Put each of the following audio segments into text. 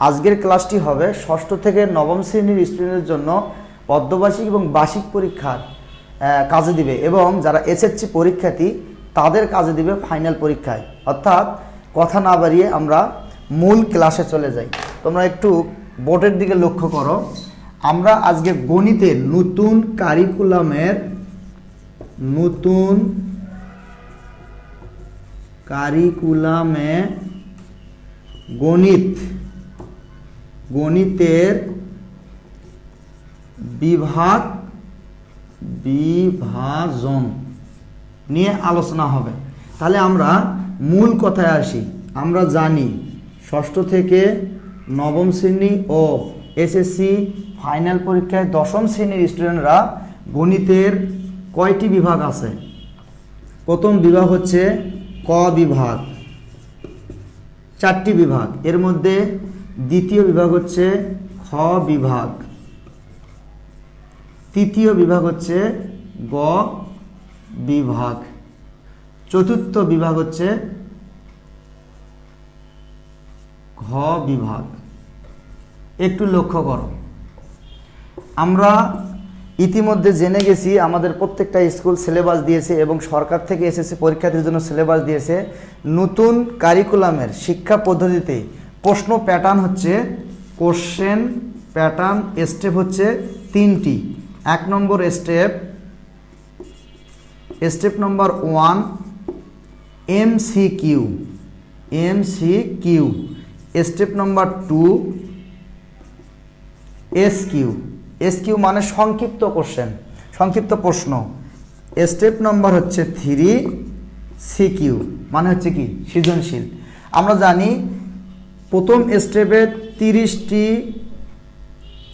আজকের ক্লাসটি হবে ষষ্ঠ থেকে নবম শ্রেণির স্টুডেন্টের জন্য অর্ধবার্ষিক এবং বার্ষিক পরীক্ষার কাজে দিবে এবং যারা এসএসসি পরীক্ষার্থী তাদের কাজে দিবে ফাইনাল পরীক্ষায়। অর্থাৎ কথা না বাড়িয়ে আমরা মূল ক্লাসে চলে যাই। তোমরা একটু বোর্ডের দিকে লক্ষ্য করো। আমরা আজকে গণিতের নতুন কারিকুলামের নতুন কারিকুলামে গণিত গণিতের বিভাগ বিভাজন নিয়ে আলোচনা হবে। তাহলে আমরা মূল কথায় আসি। আমরা জানি ষষ্ঠ থেকে নবম শ্রেণি ও এসএসসি ফাইনাল পরীক্ষায় দশম শ্রেণির স্টুডেন্টরা গণিতের কয়টি বিভাগ আছে? প্রথম বিভাগ হচ্ছে ক বিভাগ। চারটি বিভাগ। এর মধ্যে দ্বিতীয় বিভাগ হচ্ছে খ বিভাগ। তৃতীয় বিভাগ হচ্ছে গ বিভাগ। চতুর্থ বিভাগ হচ্ছে ঘ বিভাগ। একটু লক্ষ্য করো। আমরা ইতিমধ্যে জেনে গেছি, আমাদের প্রত্যেকটা স্কুল সিলেবাস দিয়েছে এবং সরকার থেকে এসএসসি পরীক্ষার্থীর জন্য সিলেবাস দিয়েছে, নতুন কারিকুলামের শিক্ষা পদ্ধতিতে প্রশ্ন প্যাটার্ন হচ্ছে কোশ্চেন প্যাটার্ন স্টেপ হচ্ছে তিনটি। এক নম্বর স্টেপ স্টেপ নম্বর one M C Q M C Q step নম্বর two S Q S Q মানে সংক্ষিপ্ত কোশ্চেন সংক্ষিপ্ত প্রশ্ন। স্টেপ নম্বর হচ্ছে থ্রি সি কিউ মানে হচ্ছে কি? সৃজনশীল। আমরা জানি প্রথম স্টেপে তিরিশটি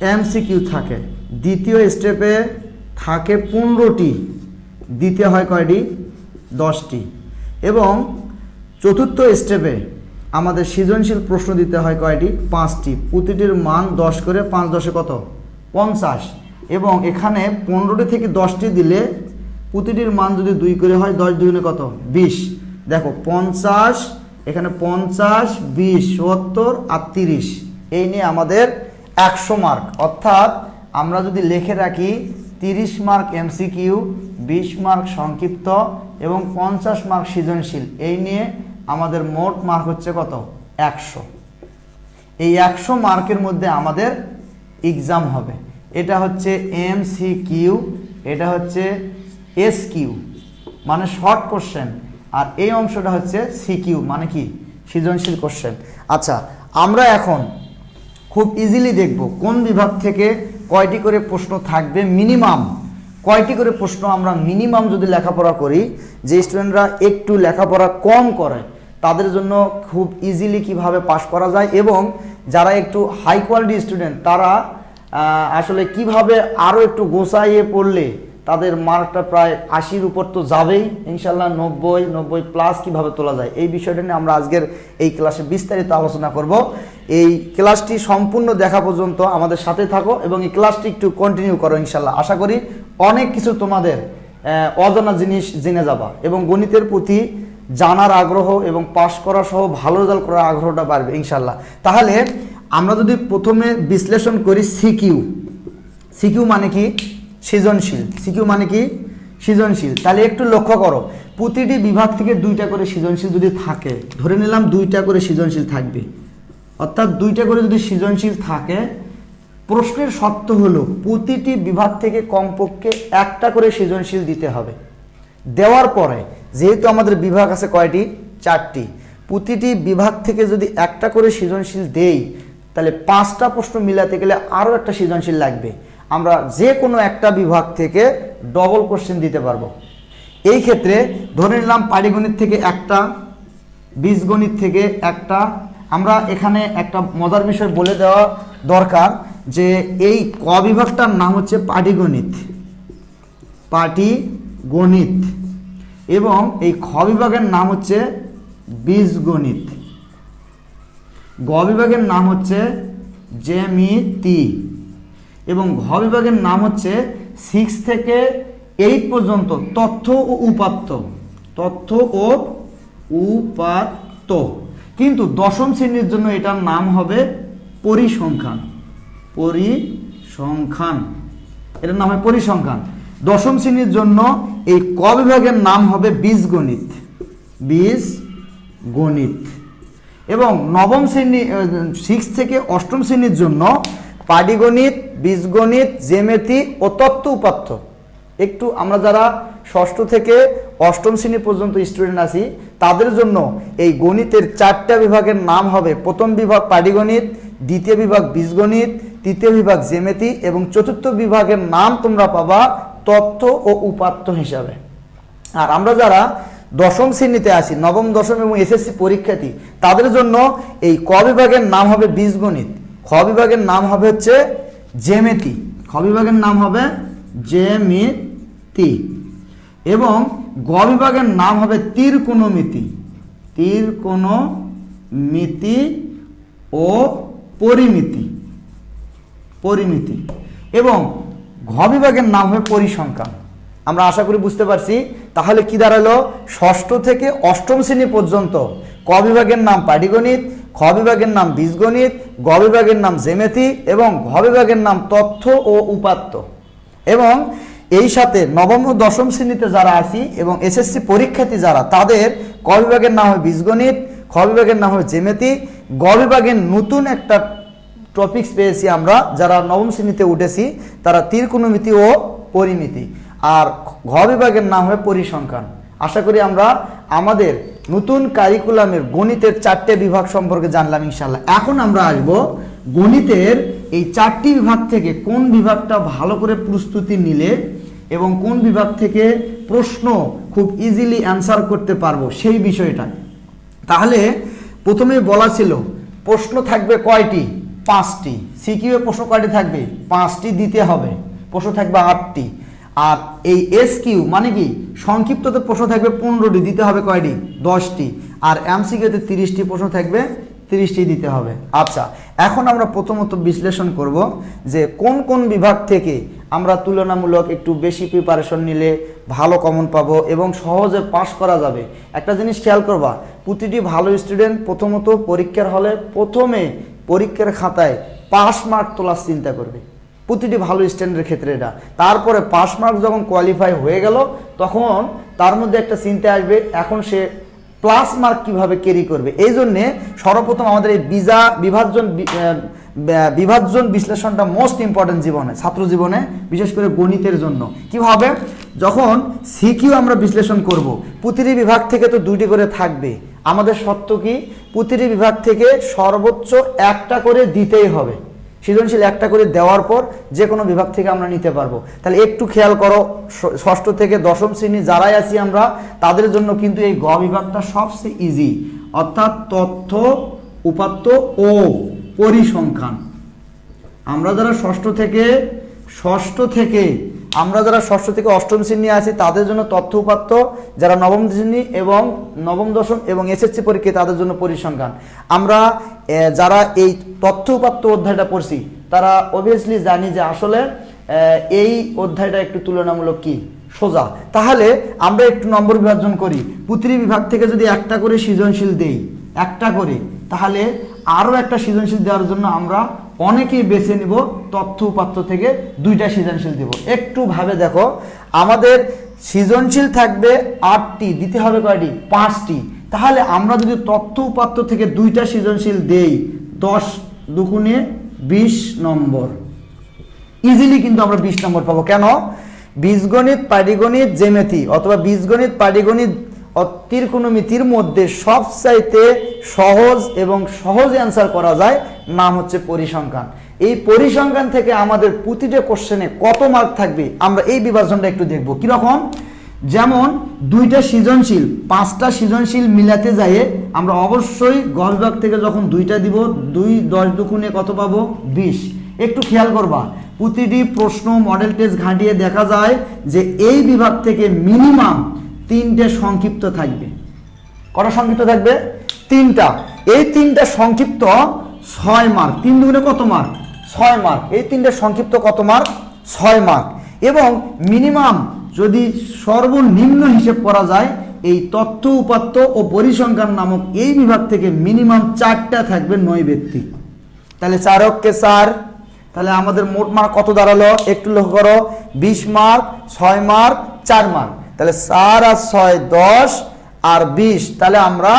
এমসিকিউ থাকে। দ্বিতীয় স্টেপে থাকে পনেরোটি। দ্বিতীয় হয় কয়টি? দশটি। এবং চতুর্থ স্টেপে আমাদের সৃজনশীল প্রশ্ন দিতে হয় কয়টি? পাঁচটি। প্রতিটির মান দশ করে পাঁচ দশে কত? পঞ্চাশ। এবং এখানে পনেরোটি থেকে দশটি দিলে প্রতিটির মান যদি দুই করে হয়, দশ দুগুণে কত? বিশ। দেখো, পঞ্চাশ এখানে পঞ্চাশ, বিশ, সত্তর আর তিরিশ। এই নিয়ে আমাদের একশো মার্ক অর্থাৎ আমরা যদি লিখে রাখি তিরিশ মার্ক এমসিকিউ বিশ মার্ক সংক্ষিপ্ত এবং পঞ্চাশ মার্ক সৃজনশীল। এই নিয়ে আমাদের মোট মার্ক হচ্ছে কত? একশো। এই একশো মার্কের মধ্যে আমাদের এক্সাম হবে। এটা হচ্ছে এম সি কিউ এটা হচ্ছে এস কিউ মানে শর্ট কোশ্চেন আর এই অংশটা হচ্ছে সিকিউ মানে কি? সৃজনশীল কোশ্চেন আচ্ছা আমরা এখন খুব ইজিলি দেখব কোন বিভাগ থেকে কয়টি করে প্রশ্ন থাকবে মিনিমাম কয়টি করে প্রশ্ন আমরা মিনিমাম যদি লেখাপড়া করি, যে স্টুডেন্টরা একটু লেখাপড়া কম করে, তাদের জন্য খুব ইজিলি কীভাবে পাশ করা যায় এবং যারা একটু হাই কোয়ালিটি স্টুডেন্ট তারা আসলে কীভাবে আরও একটু গোছাইয়ে পড়লে তাদের মার্কটা প্রায় আশির উপর তো যাবেই। ইনশাল্লাহ নব্বই নব্বই প্লাস কীভাবে তোলা যায়? এই বিষয়টা নিয়ে আমরা আজকের এই ক্লাসে বিস্তারিত আলোচনা করব। এই ক্লাসটি সম্পূর্ণ দেখা পর্যন্ত আমাদের সাথে থাকো এবং এই ক্লাসটি একটু কন্টিনিউ করো ইনশাল্লাহ আশা করি অনেক কিছু তোমাদের অজানা জিনিস জেনে যাবা এবং গণিতের প্রতি জানার আগ্রহ এবং পাশ করা সহ ভালো রেজাল্ট করার আগ্রহটা বাড়বে ইনশাল্লাহ তাহলে আমরা যদি প্রথমে বিশ্লেষণ করি সিকিউ সিকিউ মানে কি? সৃজনশীল। সিকিউ মানে কি? সৃজনশীল। তাহলে একটু লক্ষ্য করো। প্রতিটি বিভাগ থেকে দুইটা করে সৃজনশীল যদি থাকে, ধরে নিলাম দুইটা করে সৃজনশীল থাকবে। অর্থাৎ দুইটা করে যদি সৃজনশীল থাকে, প্রশ্নের শর্ত হলো প্রতিটি বিভাগ থেকে কমপক্ষে একটা করে সৃজনশীল দিতে হবে। দেওয়ার পরে, যেহেতু আমাদের বিভাগ আছে কয়টি? চারটি। প্রতিটি বিভাগ থেকে যদি একটা করে সৃজনশীল দেই, তাহলে পাঁচটা প্রশ্ন মিলাতে গেলে আরও একটা সৃজনশীল লাগবে। আমরা যে কোনো একটা বিভাগ থেকে ডবল কোশ্চেন দিতে পারব। এই ক্ষেত্রে ধরে নিলাম পাটিগণিত থেকে একটা, বীজগণিত থেকে একটা। আমরা এখানে একটা মজার বিষয় বলে দেওয়া দরকার যে এই ক বিভাগটার নাম হচ্ছে পাটিগণিত। পাটি গণিত এবং এই খ বিভাগের নাম হচ্ছে বীজগণিত। গ বিভাগের নাম হচ্ছে জ্যামিতি। এবং ঘ বিভাগের নাম হচ্ছে সিক্স থেকে এইট পর্যন্ত তথ্য ও উপাত্ত। তথ্য ও উপাত্ত। কিন্তু দশম শ্রেণির জন্য এটার নাম হবে পরিসংখ্যান। পরিসংখ্যান। এটার নাম হয় পরিসংখ্যান। দশম শ্রেণির জন্য এই ক বিভাগের নাম হবে বীজগণিত। বীজ গণিত এবং নবম শ্রেণি সিক্স থেকে অষ্টম শ্রেণির জন্য পাটিগণিত বীজগণিত জেমেতি ও তত্ত্ব উপাত্ত। একটু আমরা যারা ষষ্ঠ থেকে অষ্টম শ্রেণি পর্যন্ত স্টুডেন্ট আছি, তাদের জন্য এই গণিতের চারটা বিভাগের নাম হবে প্রথম বিভাগ পাটিগণিত দ্বিতীয় বিভাগ বীজগণিত, তৃতীয় বিভাগ জেমেতি এবং চতুর্থ বিভাগের নাম তোমরা পাবা তত্ত্ব ও উপাত্ত হিসাবে। আর আমরা যারা দশম শ্রেণীতে আছি, নবম, দশম এবং এসএসসি পরীক্ষার্থী, তাদের জন্য এই ক বিভাগের নাম হবে বীজগণিত। খ বিভাগের নাম হবে হচ্ছে জেমেতি খ বিভাগের নাম হবে জেমিতি এবং গ বিভাগের নাম হবে তীরকোণমিতি। তীরকোণমিতি ও পরিমিতি। পরিমিতি। এবং ঘ বিভাগের নাম হবে পরিসংখ্যান। আমরা আশা করি বুঝতে পারছি। তাহলে কি দাঁড়াল? ষষ্ঠ থেকে অষ্টম শ্রেণি পর্যন্ত ক বিভাগের নাম পাটিগণিত খ বিভাগের নাম বীজগণিত, গ বিভাগের নাম জেমেতি এবং ঘ বিভাগের নাম তথ্য ও উপাত্ত। এবং এই সাথে নবম ও দশম শ্রেণীতে যারা আছি এবং এসএসসি পরীক্ষার্থী যারা, তাদের ক বিভাগের নাম হবে বীজগণিত, খ বিভাগের নাম হবে জেমেতি গ বিভাগের নতুন একটা টপিকস পেয়েছি আমরা, যারা নবম শ্রেণীতে উঠেছি, তারা তীরকোণমিতি ও পরিমিতি। আর ঘ বিভাগের নাম হয় পরিসংখ্যান। আশা করি আমরা আমাদের নতুন কারিকুলামের গণিতের চারটে বিভাগ সম্পর্কে জানলাম ইনশাল্লাহ এখন আমরা আসব গণিতের এই চারটি বিভাগ থেকে কোন বিভাগটা ভালো করে প্রস্তুতি নিলে এবং কোন বিভাগ থেকে প্রশ্ন খুব ইজিলি অ্যান্সার করতে পারব সেই বিষয়টা। তাহলে প্রথমে বলা ছিল, প্রশ্ন থাকবে কয়টি? পাঁচটি। সিকিউ প্রশ্ন কয়টি থাকবে? পাঁচটি দিতে হবে। প্রশ্ন থাকবে আটটি। আর এই এস কিউ মানে কি? সংক্ষিপ্ততে প্রশ্ন থাকবে পনেরোটি, দিতে হবে কয়টি? দশটি। আর এমসিকিউতে তিরিশটি প্রশ্ন থাকবে, তিরিশটি দিতে হবে। আচ্ছা এখন আমরা প্রথমত বিশ্লেষণ করব যে কোন কোন বিভাগ থেকে আমরা তুলনামূলক একটু বেশি প্রিপারেশন নিলে ভালো কমন পাবো এবং সহজে পাস করা যাবে। একটা জিনিস খেয়াল করবা, প্রতিটি ভালো স্টুডেন্ট প্রথমত পরীক্ষার হলে প্রথমে পরীক্ষার খাতায় পাস মার্ক তোলার চিন্তা করবে। প্রতিটি ভালো স্ট্যান্ডের ক্ষেত্রে এটা। তারপরে পাস মার্ক যখন কোয়ালিফাই হয়ে গেল, তখন তার মধ্যে একটা চিন্তা আসবে, এখন সে প্লাস মার্ক কীভাবে ক্যারি করবে? এই জন্যে সর্বপ্রথম আমাদের এই বিজা বিভাজন বিভাজন বিশ্লেষণটা মোস্ট ইম্পর্টেন্ট জীবনে, ছাত্র জীবনে, বিশেষ করে গণিতের জন্য। কীভাবে? যখন সিকিউ আমরা বিশ্লেষণ করব, প্রতিটি বিভাগ থেকে তো দুইটি করে থাকবে। আমাদের সত্য কি? প্রতিটি বিভাগ থেকে সর্বোচ্চ একটা করে দিতেই হবে। সৃজনশীল একটা করে দেওয়ার পর যে কোনো বিভাগ থেকে আমরা নিতে পারব। তাহলে একটু খেয়াল করো ষষ্ঠ থেকে দশম শ্রেণি যারাই আছি আমরা, তাদের জন্য কিন্তু এই গ বিভাগটা সবচেয়ে ইজি অর্থাৎ তথ্য, উপাত্ত ও পরিসংখ্যান। আমরা যারা ষষ্ঠ থেকে ষষ্ঠ থেকে আমরা যারা ষষ্ঠ থেকে অষ্টম শ্রেণি আছি, তাদের জন্য তথ্য উপাত্ত। যারা নবম শ্রেণি এবং নবম দশম এবং এসএসসি পরীক্ষা তাদের জন্য পরিসংখ্যান। আমরা যারা এই তথ্য উপাত্ত অধ্যায়টা পড়ছি, তারা অবভিয়াসলি জানি যে আসলে এই অধ্যায়টা একটু তুলনামূলক কি? সোজা। তাহলে আমরা একটু নম্বর বিভাজন করি। প্রতিটি বিভাগ থেকে যদি একটা করে সৃজনশীল দেই, একটা করে, তাহলে আরও একটা সৃজনশীল দেওয়ার জন্য আমরা অনেকেই বেছে নিব তথ্য উপাত্ত থেকে দুইটা সৃজনশীল দেব। একটু ভাবে দেখো, আমাদের সৃজনশীল থাকবে আটটি, দিতে হবে কয়টি? পাঁচটি। তাহলে আমরা যদি তথ্য উপাত্ত থেকে দুইটা সৃজনশীল দেই, দশ দুগুণে বিশ নম্বর। ইজিলি কিন্তু আমরা বিশ নম্বর পাবো। কেন? বীজগণিত, পাটিগণিত জেমেতি অথবা বীজগণিত, পাটিগণিত তীরকোণমিতির মধ্যে সবচাইতে সহজ এবং সহজ অ্যান্সার করা যায়, নাম হচ্ছে পরিসংখ্যান। এই পরিসংখ্যান থেকে আমাদের প্রতিটা কোশ্চেনে কত মার্ক থাকবে, আমরা এই বিভাজনটা একটু দেখব। কীরকম? যেমন, দুইটা সৃজনশীল, পাঁচটা সৃজনশীল মিলাতে যাই আমরা অবশ্যই গ বিভাগ থেকে যখন দুইটা দিব, দুই দশ দুগুণে কত পাবো? বিশ। একটু খেয়াল করবা, প্রতিটি প্রশ্ন মডেল টেস্ট ঘাঁটিয়ে দেখা যায় যে এই বিভাগ থেকে মিনিমাম তিনটে সংক্ষিপ্ত থাকবে। কটা সংক্ষিপ্ত থাকবে? তিনটা। এই তিনটা সংক্ষিপ্ত ছয় মার্ক তিন দুগুণে কত মার্ক ছয় মার্ক এই তিনটা সংক্ষিপ্ত কত মার্ক ছয় মার্ক এবং মিনিমাম যদি সর্বনিম্ন হিসেব করা যায়, এই তথ্য উপাত্ত ও পরিসংখ্যান নামক এই বিভাগ থেকে মিনিমাম চারটা থাকবে নৈবেত্তিক তাহলে চারককে চার। তাহলে আমাদের মোট মার্ক কত দাঁড়াল? একটু লক্ষ্য করো। বিশ মার্ক ছয় মার্ক চার মার্ক তাহলে চার আর ছয় দশ আর বিশ, তাহলে আমরা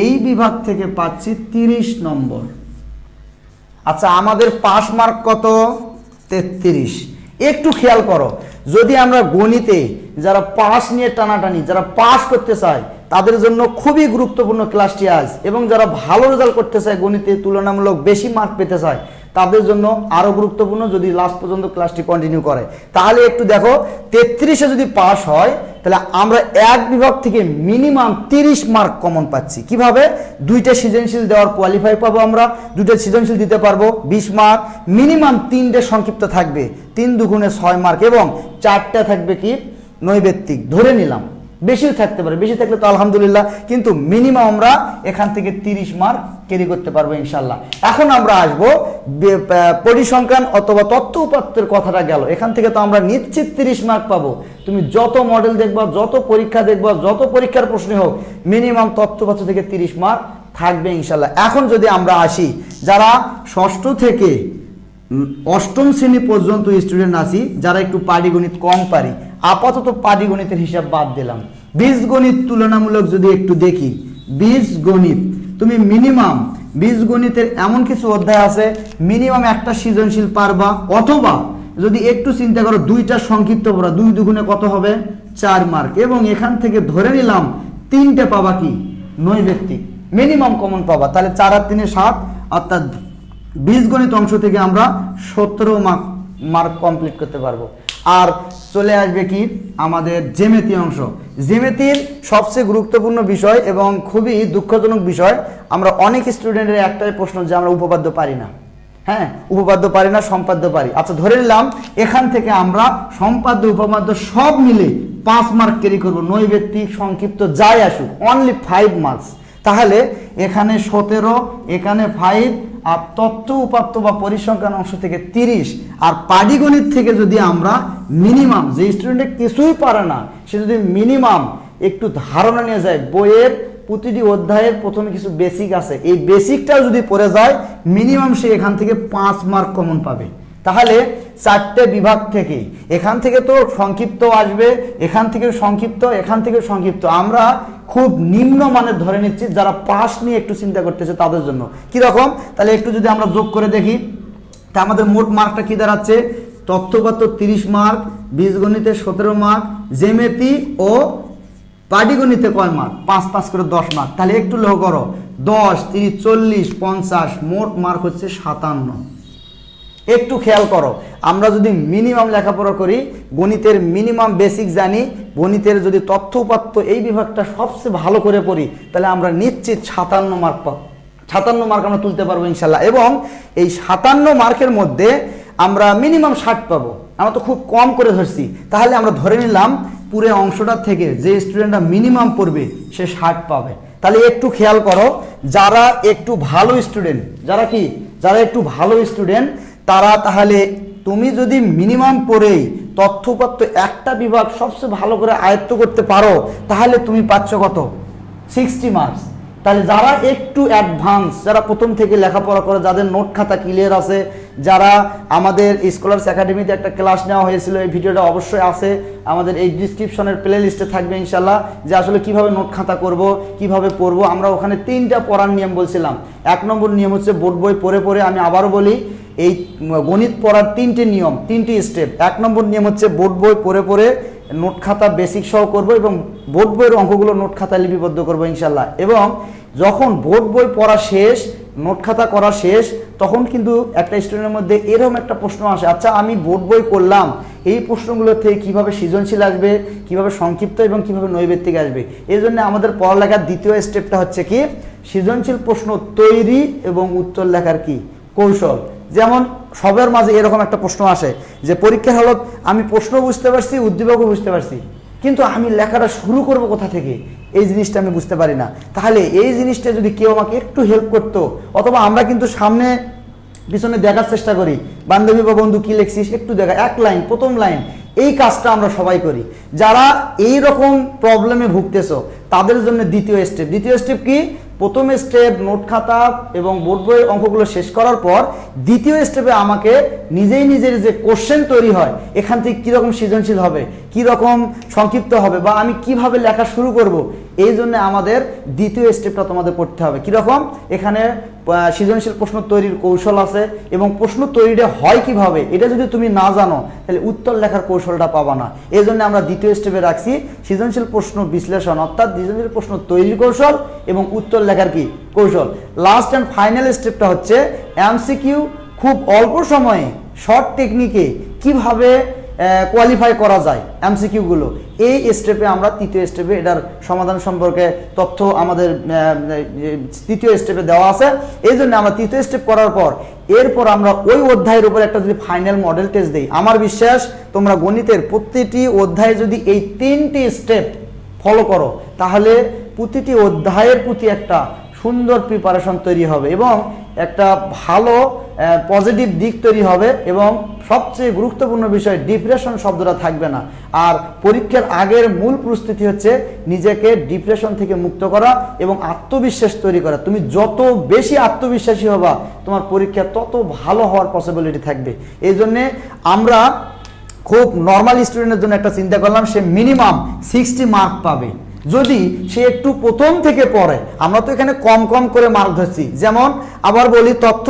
এই বিভাগ থেকে পাচ্ছি তিরিশ নম্বর। আচ্ছা আমাদের পাস মার্ক কত? তেত্রিশ। একটু খেয়াল করো, যদি আমরা গণিতে যারা পাস নিয়ে টানাটানি, যারা পাস করতে চায়, তাদের জন্য খুবই গুরুত্বপূর্ণ ক্লাসটি আজ, এবং যারা ভালো রেজাল্ট করতে চায় গণিতে তুলনামূলক বেশি মার্ক পেতে চায় তাদের জন্য আরও গুরুত্বপূর্ণ যদি লাস্ট পর্যন্ত ক্লাসটি কন্টিনিউ করে। তাহলে একটু দেখো, তেত্রিশে যদি পাস হয়, তাহলে আমরা এক বিভাগ থেকে মিনিমাম তিরিশ মার্ক কমন পাচ্ছি। কীভাবে? দুইটা সৃজনশীল দেওয়ার কোয়ালিফাই পাবো আমরা, দুইটা সৃজনশীল দিতে পারব, বিশ মার্ক মিনিমাম তিনটে সংক্ষিপ্ত থাকবে, তিন দুগুণে ছয় মার্ক এবং চারটা থাকবে কি? নৈবেত্তিক। ধরে নিলাম। বেশিও থাকতে পারে, বেশি থাকলে তো আলহামদুলিল্লাহ, কিন্তু মিনিমাম আমরা এখান থেকে তিরিশ মার্ক ক্যারি করতে পারব ইনশাল্লাহ এখন আমরা আসব পরিসংখ্যান অথবা তত্ত্ব উপাত্তের কথাটা গেল। এখান থেকে তো আমরা নিশ্চিত তিরিশ মার্ক পাবো। তুমি যত মডেল দেখবা, যত পরীক্ষা দেখবা, যত পরীক্ষার প্রশ্ন হোক মিনিমাম উপাত্ত থেকে তিরিশ মার্ক থাকবে ইনশাল্লাহ এখন যদি আমরা আসি, যারা ষষ্ঠ থেকে অষ্টম শ্রেণি পর্যন্ত স্টুডেন্ট আছি, যারা একটু পাটিগণিত কম পারি আপাতত পাটিগণিতের হিসাব বাদ দিলাম। বীজগণিত তুলনামূলক যদি একটু দেখি, বীজগণিত, তুমি মিনিমাম বীজগণিতের এমন কিছু অধ্যায় আছে মিনিমাম একটা সৃজনশীল পারবা, অথবা যদি একটু চিন্তা করো, দুইটা সংক্ষিপ্ত পড়া, দুই দুগুণে কত হবে? চার মার্ক এবং এখান থেকে ধরে নিলাম, তিনটে পাবা কি? নৈবেত্তিক। মিনিমাম কমন পাবা। তাহলে চার আর তিনে সাত, অর্থাৎ বীজগণিত অংশ থেকে আমরা সতেরো মার্ক মার্ক কমপ্লিট করতে পারব। আর চলে আসবে কি? আমাদের জেমেতি অংশ। জেমেতির সবচেয়ে গুরুত্বপূর্ণ বিষয় এবং খুবই দুঃখজনক বিষয়, আমরা অনেক স্টুডেন্টের একটাই প্রশ্ন যে আমরা উপপাদ্য পারি না। হ্যাঁ উপপাদ্য পারি না, সম্পাদ্য পারি। আচ্ছা ধরে নিলাম, এখান থেকে আমরা সম্পাদ্য, উপপাদ্য সব মিলে পাঁচ মার্ক ক্যারি করব। নৈবেত্তিক, সংক্ষিপ্ত, যাই আসুক অনলি ফাইভ মার্কস তাহলে এখানে সতেরো, এখানে ফাইভ আর তত্ত্ব উপাত্ত বা পরিসংখ্যান অংশ থেকে তিরিশ, আর পাড়িগণিত থেকে যদি আমরা মিনিমাম যে স্টুডেন্টে কিছুই পারে না, সে যদি মিনিমাম একটু ধারণা নিয়ে যায়, বইয়ের প্রতিটি অধ্যায়ের প্রথমে কিছু বেসিক আছে, এই বেসিকটাও যদি পড়ে যায় মিনিমাম সে এখান থেকে পাঁচ মার্ক কমন পাবে। তাহলে চারটে বিভাগ থেকে। এখান থেকে তো সংক্ষিপ্ত আসবে, এখান থেকে সংক্ষিপ্ত, এখান থেকে সংক্ষিপ্ত। আমরা খুব নিম্ন মানের ধরে নিচ্ছি, যারা পাস নিয়ে একটু চিন্তা করতেছে তাদের জন্য। কি রকম তাহলে একটু যদি আমরা যোগ করে দেখি, তা আমাদের মোট মার্কটা কি দাঁড়াচ্ছে? তথ্যগত তিরিশ মার্ক, বীজগণিতে সতেরো মার্ক জেমেতি ও পাটিগণিতে কয় মার্ক? পাঁচ পাঁচ করে দশ মার্ক। তাহলে একটু লক্ষ্য করো। দশ, তিরিশ, চল্লিশ, পঞ্চাশ, মোট মার্ক হচ্ছে সাতান্ন। একটু খেয়াল করো। আমরা যদি মিনিমাম লেখাপড়া করি, গণিতের মিনিমাম বেসিক জানি, গণিতের যদি তথ্য উপাত্ত এই বিভাগটা সবচেয়ে ভালো করে পড়ি, তাহলে আমরা নিশ্চিত সাতান্ন মার্ক সাতান্ন মার্ক আমরা তুলতে পারব ইনশাল্লাহ এবং এই সাতান্ন মার্কের মধ্যে আমরা মিনিমাম ষাট পাবো। আমরা তো খুব কম করে ধরছি। তাহলে আমরা ধরে নিলাম, পুরো অংশটা থেকে যে স্টুডেন্টরা মিনিমাম পড়বে, সে ষাট পাবে। তাহলে একটু খেয়াল করো, যারা একটু ভালো স্টুডেন্ট যারা কি? যারা একটু ভালো স্টুডেন্ট তারা তাহলে তুমি যদি মিনিমাম পড়েই তথ্যপত্র একটা বিভাগ সবচেয়ে ভালো করে আয়ত্ত করতে পারো, তাহলে তুমি পাচ্ছ কত? সিক্সটি মার্কস তাহলে যারা একটু অ্যাডভান্স যারা প্রথম থেকে লেখাপড়া করে, যাদের নোট খাতা ক্লিয়ার আছে, যারা আমাদের স্কলার্স একাডেমিতে একটা ক্লাস নেওয়া হয়েছিল, এই ভিডিওটা অবশ্যই আছে। আমাদের এই ডিসক্রিপশনের প্লে লিস্টে থাকবে ইনশাল্লাহ যে আসলে কীভাবে নোট খাতা করব, কীভাবে পড়ব। আমরা ওখানে তিনটা পড়ার নিয়ম বলছিলাম। এক নম্বর নিয়ম হচ্ছে বোর্ড বই পড়ে পড়ে আমি আবারও বলি, এই গণিত পড়ার তিনটে নিয়ম, তিনটি স্টেপ এক নম্বর নিয়ম হচ্ছে বোর্ড বই পড়ে পড়ে নোট খাতা বেসিক সহ করব এবং বোর্ড বইয়ের অঙ্কগুলো নোট খাতা লিপিবদ্ধ করব ইনশাল্লাহ এবং যখন বোর্ড বই পড়া শেষ, নোট খাতা করা শেষ, তখন কিন্তু একটা স্টুডেন্টের মধ্যে এরকম একটা প্রশ্ন আসে আচ্ছা আমি বোর্ড বই করলাম, এই প্রশ্নগুলো থেকে কীভাবে সৃজনশীল আসবে, কীভাবে সংক্ষিপ্ত এবং কীভাবে নৈবেত্তিক আসবে? এই জন্য আমাদের পড়ালেখার দ্বিতীয় স্টেপটা হচ্ছে কি? সৃজনশীল প্রশ্ন তৈরি এবং উত্তর লেখার কি? কৌশল। যেমন সবের মাঝে এরকম একটা প্রশ্ন আসে যে পরীক্ষার হলত আমি প্রশ্ন বুঝতে পারছি, উদ্দীপকও বুঝতে পারছি, কিন্তু আমি লেখাটা শুরু করব কোথা থেকে? এই জিনিসটা আমি বুঝতে পারি না। তাহলে এই জিনিসটা যদি কেউ আমাকে একটু হেল্প করতো, অথবা আমরা কিন্তু সামনে পিছনে দেখার চেষ্টা করি, বান্ধবী বা বন্ধু কি লেখছিস, একটু দেখা, এক লাইন, প্রথম লাইন, এই কাজটা আমরা সবাই করি। যারা এই রকম প্রবলেমে ভুগতেছো তাদের জন্য দ্বিতীয় স্টেপ দ্বিতীয় স্টেপ কি? প্রথম স্টেপ নোট খাতা এবং বোর্ড বইয়ের অঙ্কগুলো শেষ করার পর দ্বিতীয় স্টেপে আমাকে নিজেই নিজের যে কোশ্চেন তৈরি হয়, এখান থেকে কীরকম সৃজনশীল হবে কীরকম সংক্ষিপ্ত হবে বা আমি কীভাবে লেখা শুরু করব, এই জন্য আমাদের দ্বিতীয় স্টেপটা তোমাদের পড়তে হবে। কীরকম এখানে সৃজনশীল প্রশ্ন তৈরির কৌশল আছে এবং প্রশ্ন তৈরিটা হয় কীভাবে, এটা যদি তুমি না জানো, তাহলে উত্তর লেখার কৌশলটা পাবা না। এই জন্য আমরা দ্বিতীয় স্টেপে রাখছি, সৃজনশীল প্রশ্ন বিশ্লেষণ, অর্থাৎ সৃজনশীল প্রশ্ন তৈরির কৌশল এবং উত্তর লেখার কি কৌশল। লাস্ট অ্যান্ড ফাইনাল স্টেপটা হচ্ছে এমসিকিউ খুব অল্প সময়ে শর্ট টেকনিকে কীভাবে কোয়ালিফাই করা যায় এমসিকিউ গুলো। এই স্টেপে আমরা তৃতীয় স্টেপে এটার সমাধান সম্পর্কে তথ্য আমাদের তৃতীয় স্টেপে দেওয়া আছে। এই জন্য আমরা তৃতীয় স্টেপ করার পর এরপর আমরা ওই অধ্যায়ের উপর একটা যদি ফাইনাল মডেল টেস্ট দিই। আমার বিশ্বাস তোমরা গণিতের প্রতিটি অধ্যায়ে যদি এই তিনটি স্টেপ ফলো করো, তাহলে প্রতিটি অধ্যায়ের প্রতি একটা সুন্দর প্রিপারেশন তৈরি হবে এবং একটা ভালো পজিটিভ দিক তৈরি হবে এবং সবচেয়ে গুরুত্বপূর্ণ বিষয় ডিপ্রেশন শব্দটা থাকবে না। আর পরীক্ষার আগের মূল প্রস্তুতি হচ্ছে নিজেকে ডিপ্রেশন থেকে মুক্ত করা এবং আত্মবিশ্বাস তৈরি করা। তুমি যত বেশি আত্মবিশ্বাসী হবা, তোমার পরীক্ষা তত ভালো হওয়ার পসিবিলিটি থাকবে। এই জন্যে আমরা খুব নর্মাল স্টুডেন্টের জন্য একটা চিন্তা করলাম, সে মিনিমাম সিক্সটি মার্ক পাবে। যদি সে একটু প্রথম থেকে পড়ে, আমরা তো এখানে কম কম করে মার্ক ধরছি। যেমন আবার বলি তথ্য